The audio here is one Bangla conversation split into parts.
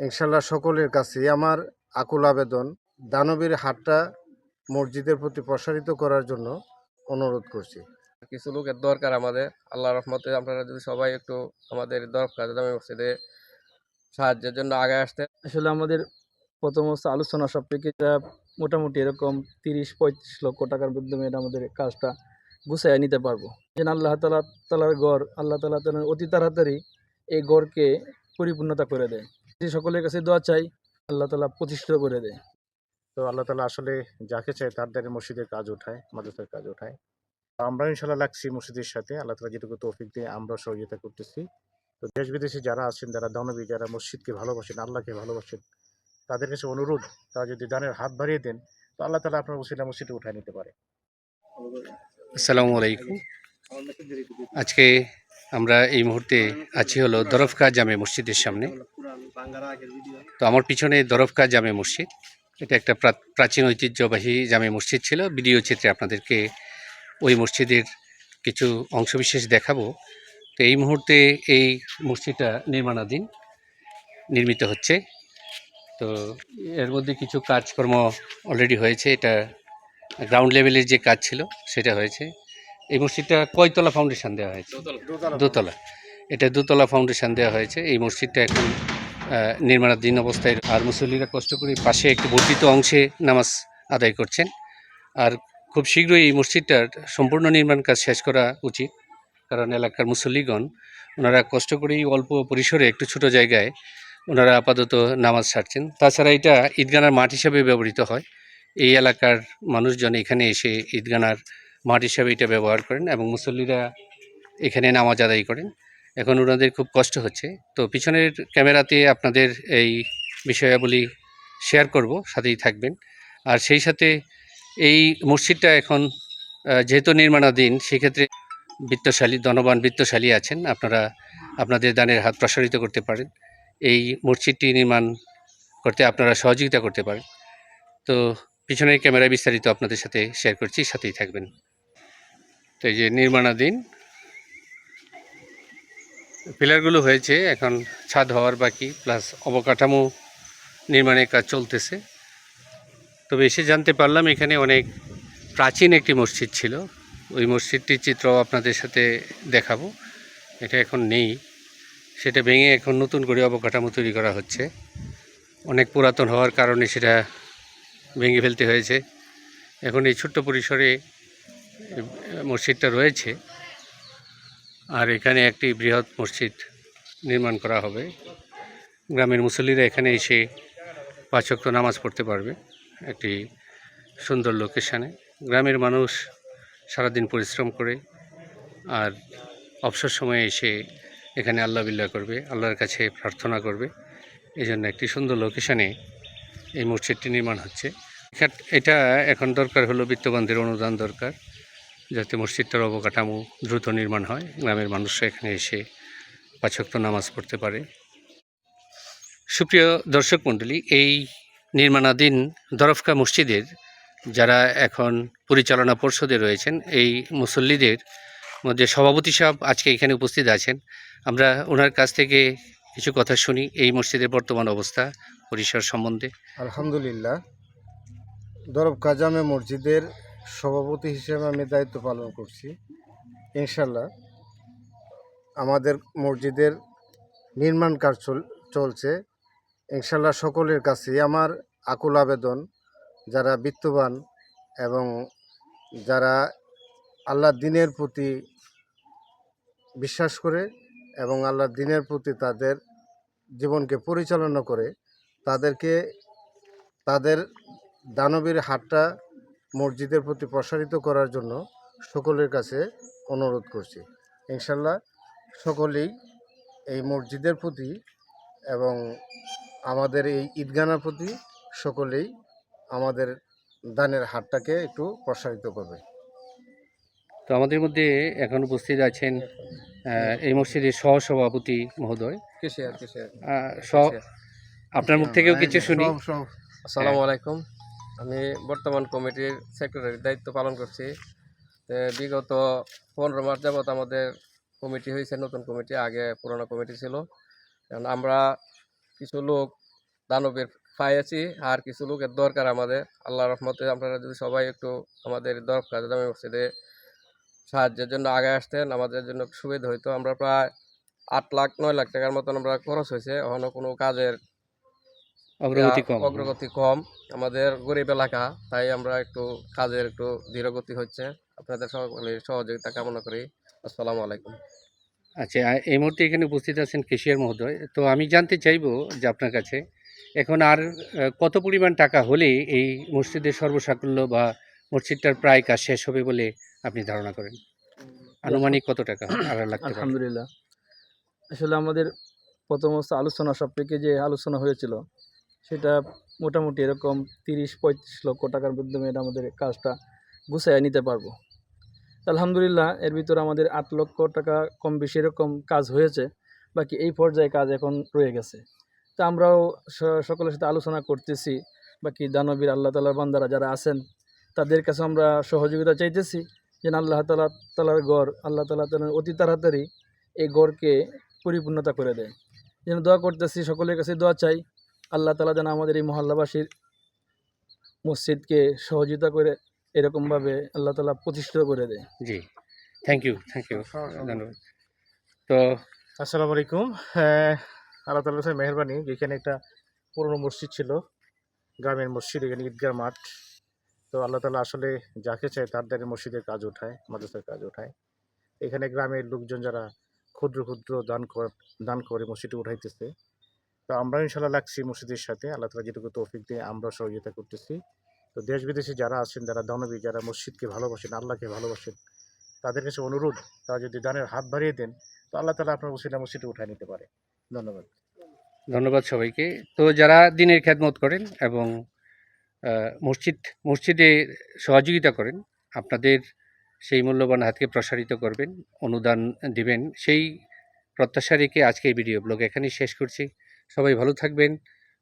ইনশাল্লাহ সকলের কাছে আমার আকুল আবেদন দানবীর হাটটা মসজিদের প্রতি প্রসারিত করার জন্য অনুরোধ করছি। কিছু লোকের দরকার আমাদের আল্লাহ রহমতে আপনারা যদি সবাই একটু আমাদের দরকার জামে মসজিদে সাহায্যের জন্য আগে আসতে। আসলে আমাদের প্রথম হচ্ছে আলোচনা সব এটা মোটামুটি এরকম তিরিশ পঁয়ত্রিশ লক্ষ টাকার মাধ্যমে আমাদের কাজটা গুছাইয়া নিতে পারব। যেন আল্লাহ তালা তালার গড় আল্লাহ তালা তালা অতি তাড়াতাড়ি এই গড়কে পরিপূর্ণতা করে দেয়। সকলের কাছে দোয়া চাই আল্লাহ তালা প্রতিষ্ঠিত করে দেয়। তো আল্লাহ তালা আসলে যাকে চায় তার দ্বারা মসজিদের কাজ ওঠায় মাদ্রাসার কাজ ওঠায় তো আমরা ইনশাল্লাহ লাগছি মসজিদের সাথে আল্লাহ তালা যেটুকু তৌফিক দিয়ে আমরা সহযোগিতা করতেছি। তো দেশ বিদেশে যারা আছেন যারা দানবী যারা মসজিদকে ভালোবাসেন আল্লাহকে ভালোবাসেন তাদের কাছে অনুরোধ তারা যদি দানের হাত বাড়িয়ে দেন তো আল্লাহ তালা আপনার মসজিদে মসজিদে উঠায় নিতে পারে। আসসালামু আলাইকুম। আজকে আমরা এই মুহূর্তে আছি হলো দরফকা জামে মসজিদের সামনে। তো আমার পিছনে দরফকা জামে মসজিদ। এটা একটা প্রা- প্রাচীন ঐতিহ্যবাহী জামে মসজিদ ছিল। ভিডিও চিত্রে আপনাদেরকে ওই মসজিদের কিছু অংশবিশেষ দেখাবো। তো এই মুহূর্তে এই মসজিদটা নির্মাণাধীন নির্মিত হচ্ছে। তো এর মধ্যে কিছু কাজকর্ম অলরেডি হয়েছে। এটা গ্রাউন্ড লেভেলের যে কাজ ছিল সেটা হয়েছে। এই মসজিদটা কয়তলা ফাউন্ডেশন দেওয়া হয়েছে? দোতলা। এটা দোতলা ফাউন্ডেশন দেওয়া হয়েছে। এই মসজিদটা এখন নির্মাণাধীন অবস্থায় আর মুসল্লিরা কষ্ট করে পাশে একটি বর্ধিত অংশে নামাজ আদায় করছেন। আর খুব শীঘ্রই এই মসজিদটার সম্পূর্ণ নির্মাণ কাজ শেষ করা উচিত, কারণ এলাকার মুসল্লিগণ, ওনারা কষ্ট করেই অল্প পরিসরে একটু ছোট জায়গায় ওনারা আপাতত নামাজ সারছেন। তাছাড়া এটা ঈদগানার মাঠ হিসাবে ব্যবহৃত হয়। এই এলাকার মানুষজন এখানে এসে ঈদগানার মাঠ হিসাবে এটা ব্যবহার করেন এবং মুসল্লিরা এখানে নামাজ আদায় করেন। এখন ওনাদের খুব কষ্ট হচ্ছে। তো পিছনের ক্যামেরাতে আপনাদের এই বিষয়াবলী শেয়ার করব, সাথেই থাকবেন। আর সেই সাথে এই মসজিদটা এখন যেহেতু নির্মাণাধীন, সেক্ষেত্রে বৃত্তশালী, ধনবান বৃত্তশালী আছেন। আপনারা আপনাদের দানের হাত প্রসারিত করতে পারেন। এই মসজিদটি নির্মাণ করতে আপনারা সহযোগিতা করতে পারেন। তো পিছনের ক্যামেরায় বিস্তারিত আপনাদের সাথে শেয়ার করছি, সাথেই থাকবেন। তো এই যে নির্মাণাধীন পিলারগুলো হয়েছে, এখন ছাদ হওয়ার বাকি প্লাস অবকাঠামো নির্মাণের কাজ চলতেছে। তবে এসে জানতে পারলাম এখানে অনেক প্রাচীন একটি মসজিদ ছিল। ওই মসজিদটির চিত্র আপনাদের সাথে দেখাবো। এটা এখন নেই। সেটা ভেঙে এখন নতুন করে অবকাঠামো তৈরি করা হচ্ছে। অনেক পুরাতন হওয়ার কারণে সেটা ভেঙে ফেলতে হয়েছে। এখন এই ছোট্ট পরিসরে মসজিদটা রয়েছে। আর এখানে একটি বৃহৎ মসজিদ নির্মাণ করা হবে। গ্রামের মুসল্লিরা এখানে এসে পাঁচ ওয়াক্ত নামাজ পড়তে পারবে একটি সুন্দর লোকেশানে গ্রামের মানুষ সারাদিন পরিশ্রম করে আর অবসর সময়ে এসে এখানে আল্লাহ বিল্লাহ করবে, আল্লাহর কাছে প্রার্থনা করবে। এই জন্য একটি সুন্দর লোকেশানে এই মসজিদটি নির্মাণ হচ্ছে। এটা এখন দরকার হলো বিত্তবানদের অনুদান দরকার। যাতে মসজিদটার অবকাঠামো দ্রুত নির্মাণ হয়। গ্রামের মানুষরা এখানে এসে পাঁচক্ত নামাজ পড়তে পারে। সুপ্রিয় দর্শক মণ্ডলী, এই নির্মাণাধীন দরফকা মসজিদের যারা এখন পরিচালনা পর্ষদে রয়েছেন, এই মুসল্লিদের মধ্যে সভাপতি সাহেব আজকে এখানে উপস্থিত আছেন। আমরা ওনার কাছ থেকে কিছু কথা শুনি, এই মসজিদের বর্তমান অবস্থা, পরিসর সম্বন্ধে। আলহামদুলিল্লাহ। দরব কাজামে মসজিদের সভাপতি হিসেবে আমি দায়িত্ব পালন করছি। ইনশাল্লাহ আমাদের মসজিদের নির্মাণ কাজ চল- চলছে। ইনশাল্লাহ সকলের কাছেই আমার আকুল আবেদন, যারা বিত্তবান এবং যারা আল্লাহ দিনের প্রতি বিশ্বাস করে এবং আল্লাহ দিনের প্রতি তাদের জীবনকে পরিচালনা করে, তাদেরকে, তাদের দানবীর হাটটা মসজিদের প্রতি প্রসারিত করার জন্য সকলের কাছে অনুরোধ করছি। ইনশাল্লাহ সকলেই এই মসজিদের প্রতি এবং আমাদের এই ঈদগানার প্রতি সকলেই আমাদের দানের হাটটাকে একটু প্রসারিত করবে। তো আমাদের মধ্যে এখন উপস্থিত আছেন এই মসজিদের সহসভাপতি মহোদয়। কেশিয়ার কেশিয়ার আহ, সহ আপনার মুখ থেকেও কিছু শুনি। সব সব। আসসালামু আলাইকুম। আমি বর্তমান কমিটির সেক্রেটারির দায়িত্ব পালন করছি। বিগত পনেরো মাস যাবত আমাদের কমিটি হয়েছে, নতুন কমিটি, আগে পুরনো কমিটি ছিল। কারণ আমরা কিছু লোক দানবের পাইয়াছি আর কিছু লোকের দরকার আমাদের। আল্লাহ রহমতে আপনারা যদি সবাই একটু আমাদের দরফ কাজ জামে মসজিদে সাহায্যের জন্য আগে আসতেন, আমাদের জন্য সুবিধা হইতো। আমরা প্রায় আট লাখ, নয় লাখ টাকার মতন আমরা খরচ হয়েছে। এখনও কোনো কাজের অগ্রগতি কম। অগ্রগতি কম। আমাদের গরিব এলাকা তাই আমরা একটু কাজের একটু ধীরগতি হচ্ছে। আপনাদের সকলের সহযোগিতা কামনা করি। আসসালামু আলাইকুম। আচ্ছা এই মুহূর্তে এখানে উপস্থিত আছেন কেশিয়ার মহোদয়। তো আমি জানতে চাইব যে আপনার কাছে এখন আর কত পরিমাণ টাকা হলে এই মসজিদের সর্বসাকুল্য বা মসজিদটার প্রায় কাজ শেষ হবে বলে আপনি ধারণা করেন? আনুমানিক কত টাকা? আর লাগতে আলহামদুলিল্লাহ। আসলে আমাদের প্রথম অবস্থা আলোচনা থেকে যে আলোচনা হয়েছিল সেটা মোটামুটি এরকম তিরিশ, পঁয়ত্রিশ লক্ষ টাকার মাধ্যমে এটা আমাদের কাজটা গুছাইয়া নিতে পারব। আলহামদুলিল্লাহ, এর ভিতরে আমাদের আট লক্ষ টাকা কম বেশি এরকম কাজ হয়েছে, বাকি এই পর্যায়ে কাজ এখন রয়ে গেছে। তা আমরাও সকলের সাথে আলোচনা করতেছি, বাকি দানবীর আল্লাহ তালার বান্দারা যারা আছেন, তাদের কাছে আমরা সহযোগিতা চাইতেছি যেন আল্লাহ তালা তালার গড় আল্লাহ তালা তালার অতি তাড়াতাড়ি এই গড়কে পরিপূর্ণতা করে দেয়। যেন দোয়া করতেছি, সকলের কাছে দোয়া চাই। আল্লাহ তালা যেন আমাদের এই মহল্লাবাসীর মসজিদকে সহযোগিতা করে এরকমভাবে আল্লাহ তালা প্রতিষ্ঠিত করে দেয়। জি থ্যাংক ইউ থ্যাংক ইউ ধন্যবাদ। তো আসসালামু আলাইকুম। হ্যাঁ, আল্লাহ তাল্লাহ মেহরবানি এখানে একটা পুরনো মসজিদ ছিল গ্রামের মসজিদ এখানে ঈদগাহ মাঠ। তো আল্লাহ তালা আসলে যাকে চায় তার দ্বারা মসজিদের কাজ ওঠায় মাদ্রাসার কাজ ওঠায়। এখানে গ্রামের লোকজন যারা ক্ষুদ্র ক্ষুদ্র দান কর দান করে মসজিদে উঠাইতেছে তো আমরা ইনশাল্লাহ লাগছি মসজিদের সাথে আল্লাহ তালা যেটুকু তৌফিক দিয়ে আমরা সহযোগিতা করতেছি। তো দেশ বিদেশে যারা আছেন, যারা দানবী যারা মসজিদকে ভালোবাসেন, আল্লাহকে ভালোবাসেন, তাদের কাছে অনুরোধ, তারা যদি দানের হাত বাড়িয়ে দেন, তো আল্লাহ তালা আপনার মসজিদে মসজিদে উঠায় নিতে পারে। ধন্যবাদ। ধন্যবাদ সবাইকে। তো যারা দিনের খ্যাতমত করেন এবং মসজিদ, মসজিদে সহযোগিতা করেন, আপনাদের সেই মূল্যবান হাতকে প্রসারিত করবেন, অনুদান দিবেন, সেই প্রত্যাশা রেখে আজকে ভিডিও ব্লগ এখানেই শেষ করছি। সবাই ভালো থাকবেন,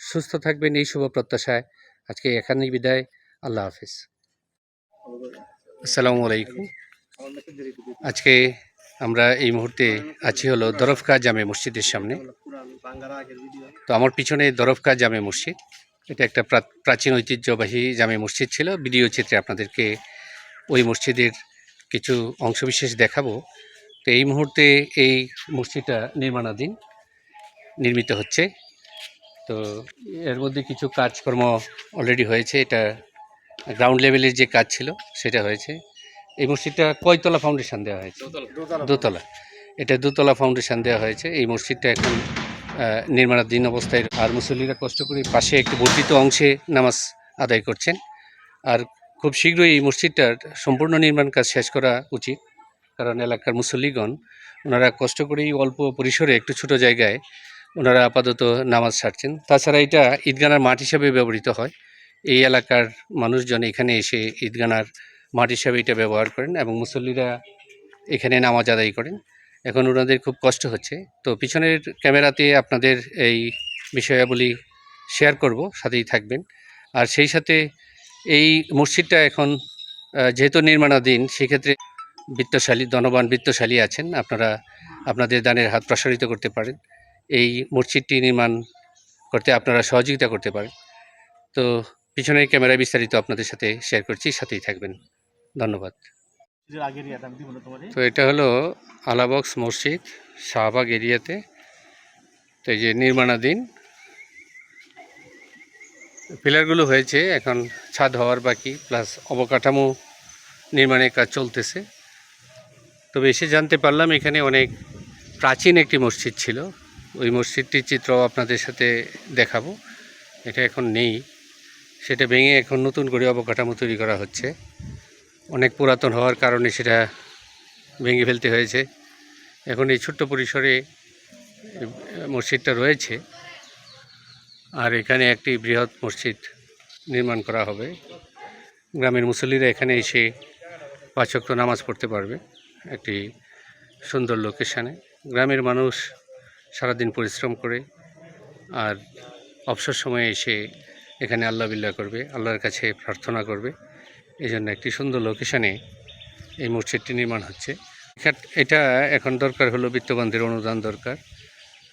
সুস্থ থাকবেন এই শুভ প্রত্যাশায়। আজকে এখানেই বিদায়, আল্লাহ হাফিজ। আসসালামু আলাইকুম। আজকে আমরা এই মুহূর্তে আছি হলো দরফকা জামে মসজিদের সামনে। তো আমার পিছনে দরফকা জামে মসজিদ। এটা একটা প্রাচীন ঐতিহ্যবাহী জামে মসজিদ ছিল। ভিডিও চিত্রে আপনাদেরকে ওই মসজিদের কিছু অংশবিশেষ দেখাবো। তো এই মুহূর্তে এই মসজিদটা নির্মাণাধীন। নির্মিত হচ্ছে। তো এর মধ্যে কিছু কাজকর্ম অলরেডি হয়েছে। এটা গ্রাউন্ড লেভেলের যে কাজ ছিল সেটা হয়েছে। এই মসজিদটা কয়তলা ফাউন্ডেশন দেওয়া হয়েছে? দোতলা। এটা দোতলা ফাউন্ডেশন দেওয়া হয়েছে। এই মসজিদটা এখন নির্মাণাধীন অবস্থায়। আর মুসল্লিরা কষ্ট করে পাশে একটি বর্ধিত অংশে নামাজ আদায় করছেন। আর খুব শীঘ্রই এই মসজিদটার সম্পূর্ণ নির্মাণ কাজ শেষ করা উচিত। কারণ এলাকার মুসল্লিগণ ওনারা কষ্ট করেই অল্প পরিসরে একটু ছোট জায়গায় ওনারা আপাতত নামাজ ছাড়ছেন। তাছাড়া এটা ঈদগানার মাঠ হিসাবে ব্যবহৃত হয়। এই এলাকার মানুষজন এখানে এসে ঈদগানার মাঠ হিসাবে এটা ব্যবহার করেন এবং মুসল্লিরা এখানে নামাজ আদায় করেন। এখন ওনাদের খুব কষ্ট হচ্ছে। তো পিছনের ক্যামেরাতে আপনাদের এই বিষয়াবলী শেয়ার করব, সাথেই থাকবেন। আর সেই সাথে এই মসজিদটা এখন যেহেতু নির্মাণাধীন, সেক্ষেত্রে বৃত্তশালী, ধনবান বৃত্তশালী আছেন। আপনারা আপনাদের দানের হাত প্রসারিত করতে পারেন। এই মসজিদটি নির্মাণ করতে আপনারা সহযোগিতা করতে পারেন। তো পিছনের ক্যামেরায় বিস্তারিত আপনাদের সাথে শেয়ার করছি সাথেই থাকবেন। ধন্যবাদ। তো এটা হলো আলাবক্স মসজিদ শাহবাগ এরিয়াতে। তো এই যে নির্মাণাধীন। পিলারগুলো হয়েছে এখন ছাদ হওয়ার বাকি প্লাস অবকাঠামো নির্মাণের কাজ চলতেছে। তবে এসে জানতে পারলাম এখানে অনেক প্রাচীন একটি মসজিদ ছিল। ওই মসজিদটির চিত্র আপনাদের সাথে দেখাবো। এটা এখন নেই। সেটা ভেঙে এখন নতুন করে অবকাঠামো তৈরি করা হচ্ছে। অনেক পুরাতন হওয়ার কারণে সেটা ভেঙে ফেলতে হয়েছে। এখন এই ছোট্ট পরিসরে মসজিদটা রয়েছে। আর এখানে একটি বৃহৎ মসজিদ নির্মাণ করা হবে। গ্রামের মুসল্লিরা এখানে এসে পাঁচক্ত নামাজ পড়তে পারবে একটি সুন্দর লোকেশানে গ্রামের মানুষ সারাদিন পরিশ্রম করে আর অবসর সময়ে এসে এখানে আল্লাহ বিল্লাহ করবে, আল্লাহর কাছে প্রার্থনা করবে। এই জন্য একটি সুন্দর লোকেশানে এই মসজিদটি নির্মাণ হচ্ছে। এটা এখন দরকার হলো বিত্তবানদের অনুদান দরকার,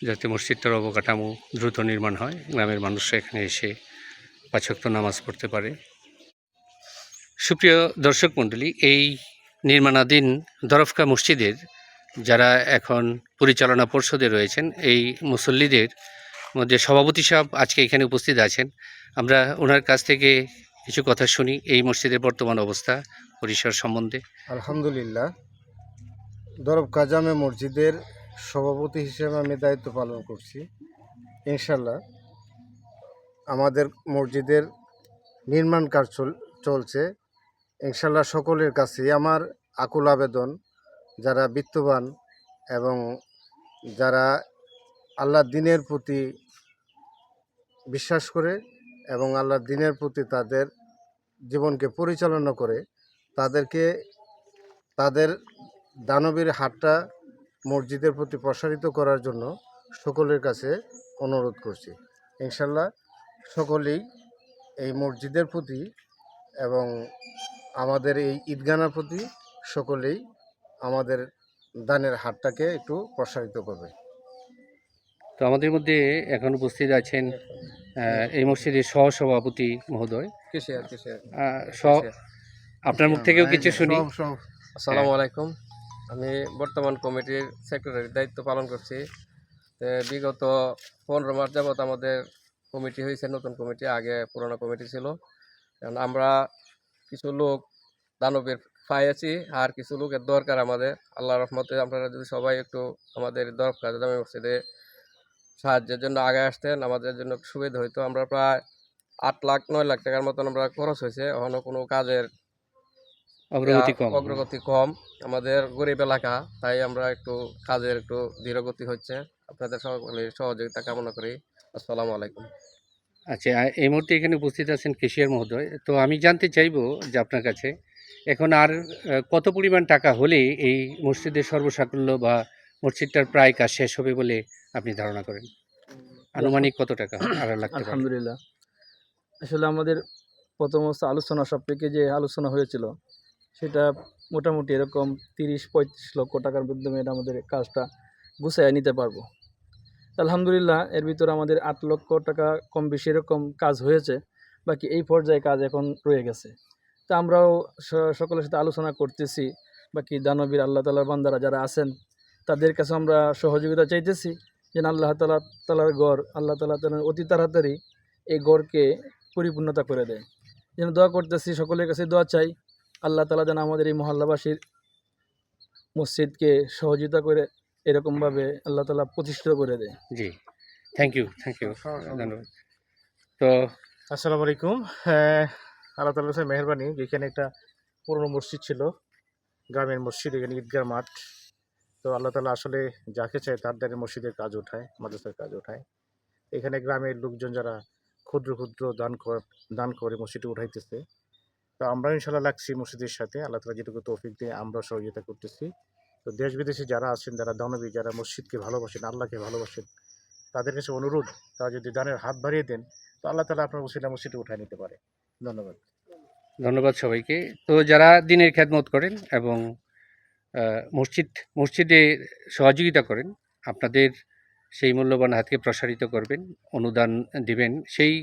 যাতে মসজিদটার অবকাঠামো দ্রুত নির্মাণ হয়। গ্রামের মানুষরা এখানে এসে পাঁচক্ত নামাজ পড়তে পারে। সুপ্রিয় দর্শক মণ্ডলী, এই নির্মাণাধীন দরফকা মসজিদের যারা এখন পরিচালনা পর্ষদে রয়েছেন, এই মুসল্লিদের মধ্যে সভাপতি সাহেব আজকে এখানে উপস্থিত আছেন। আমরা ওনার কাছ থেকে কিছু কথা শুনি, এই মসজিদের বর্তমান অবস্থা, পরিসর সম্বন্ধে। আলহামদুলিল্লাহ। দরব কাজামে মসজিদের সভাপতি হিসেবে আমি দায়িত্ব পালন করছি। ইনশাল্লাহ আমাদের মসজিদের নির্মাণ কাজ চল- চলছে। ইনশাল্লাহ সকলের কাছেই আমার আকুল আবেদন যারা বিত্তবান এবং যারা আল্লাহ দিনের প্রতি বিশ্বাস করে এবং আল্লাহ দিনের প্রতি তাদের জীবনকে পরিচালনা করে, তাদেরকে তাদের দানবীর হাতটা মসজিদের প্রতি প্রসারিত করার জন্য সকলের কাছে অনুরোধ করছি। ইনশাল্লাহ সকলেই এই মসজিদের প্রতি এবং আমাদের এই ঈদগানার প্রতি সকলেই আমাদের দানের হারটাকে একটু প্রসারিত করবে। তো আমাদের মধ্যে এখন উপস্থিত আছেন এই মসজিদের সহসভাপতি মহোদয়। কিসে আর কিসে আহ, সহ- আপনার মুখ থেকেও কিছু শুনি। সব সব। আসসালামু আলাইকুম। আমি বর্তমান কমিটির সেক্রেটারির দায়িত্ব পালন করছি। বিগত পনেরো মাস যাবত আমাদের কমিটি হয়েছে নতুন কমিটি আগে পুরনো কমিটি ছিল। কারণ আমরা কিছু লোক দানবের পাইয়াছি আর কিছু লোকের দরকার আমাদের। আল্লাহ রহমতে আপনারা যদি সবাই একটু আমাদের দরকার জামে মসজিদে সাহায্যের জন্য আগে আসতেন আমাদের জন্য সুবিধা হইতো। আমরা প্রায় আট লাখ নয় লাখ টাকার মতন আমরা খরচ হয়েছে। এখনও কোনো কাজের অগ্রগতি কম। অগ্রগতি কম। আমাদের গরিব এলাকা তাই আমরা একটু কাজের একটু ধীরগতি হচ্ছে। আপনাদের সকলের সহযোগিতা কামনা করি। আসসালামু আলাইকুম। আচ্ছা এই মুহূর্তে এখানে উপস্থিত আছেন কেশিয়ার মহোদয়। তো আমি জানতে চাইব যে আপনার কাছে এখন আর কত পরিমাণ টাকা হলে এই মসজিদের সর্বসাকুল্য বা মসজিদটার প্রায় কাজ শেষ হবে বলে আপনি ধারণা করেন? আনুমানিক কত টাকা? আলহামদুলিল্লাহ। আসলে আমাদের প্রথম আলোচনা সাপেক্ষে যে আলোচনা হয়েছিল, সেটা মোটামুটি এরকম তিরিশ, পঁয়ত্রিশ লক্ষ টাকার মাধ্যমে আমাদের কাজটা গুছাইয়া নিতে পারব। আলহামদুলিল্লাহ, এর ভিতরে আমাদের আট লক্ষ টাকা কম বেশি এরকম কাজ হয়েছে, বাকি এই পর্যায়ে কাজ এখন রয়ে গেছে। তা আমরাও সকলের সাথে আলোচনা করতেছি বাকি দানবীর আল্লাহ তালার বান্দারা যারা আছেন তাদের কাছে আমরা সহযোগিতা চাইতেছি যেন আল্লাহ তালা তালার গড় আল্লাহ তালা তালার অতি তাড়াতাড়ি এই গড়কে পরিপূর্ণতা করে দেয়। যেন দোয়া করতেছি সকলের কাছে দোয়া চাই আল্লাহ তালা যেন আমাদের এই মহল্লাবাসীর মসজিদকে সহযোগিতা করে এরকমভাবে আল্লাহ তালা প্রতিষ্ঠিত করে দেয়। জি থ্যাংক ইউ থ্যাংক ইউ ধন্যবাদ। তো আসসালামু আলাইকুম। হ্যাঁ আল্লাহ তালা কাছে মেহরবানি, যেখানে একটা পুরনো মসজিদ ছিল, গ্রামের মসজিদ, এখানে ঈদগাহ মাঠ। তো আল্লাহ তালা আসলে যাকে চায় তার দ্বারা মসজিদের কাজ ওঠায়, মাদ্রাসার কাজ ওঠায়। এখানে গ্রামের লোকজন যারা ক্ষুদ্র ক্ষুদ্র দান দান করে মসজিদে উঠাইতেছে। তো আমরা ইনশাল্লাহ লাগছি মসজিদের সাথে। আল্লাহ তালা যেটুকু তৌফিক দিয়ে আমরা সহযোগিতা করতেছি। তো দেশ বিদেশে যারা আছেন, যারা দানবী, যারা মসজিদকে ভালোবাসেন, আল্লাহকে ভালোবাসেন, তাদের কাছে অনুরোধ, তারা যদি দানের হাত বাড়িয়ে দেন, তো আল্লাহ তালা আপনার মসজিদে মসজিদে উঠায় নিতে পারে। ধন্যবাদ। ধন্যবাদ সবাইকে। তো যারা দিনের খ্যাতমত করেন এবং মসজিদ, মসজিদে সহযোগিতা করেন, আপনাদের সেই মূল্যবান হাতকে প্রসারিত করবেন, অনুদান দিবেন, সেই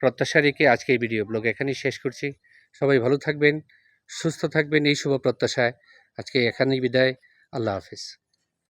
প্রত্যাশা রেখে আজকে এই ভিডিও ব্লগ এখানেই শেষ করছি। সবাই ভালো থাকবেন, সুস্থ থাকবেন, এই শুভ প্রত্যাশায়। আজকে এখানেই বিদায়। আল্লাহ হাফিজ।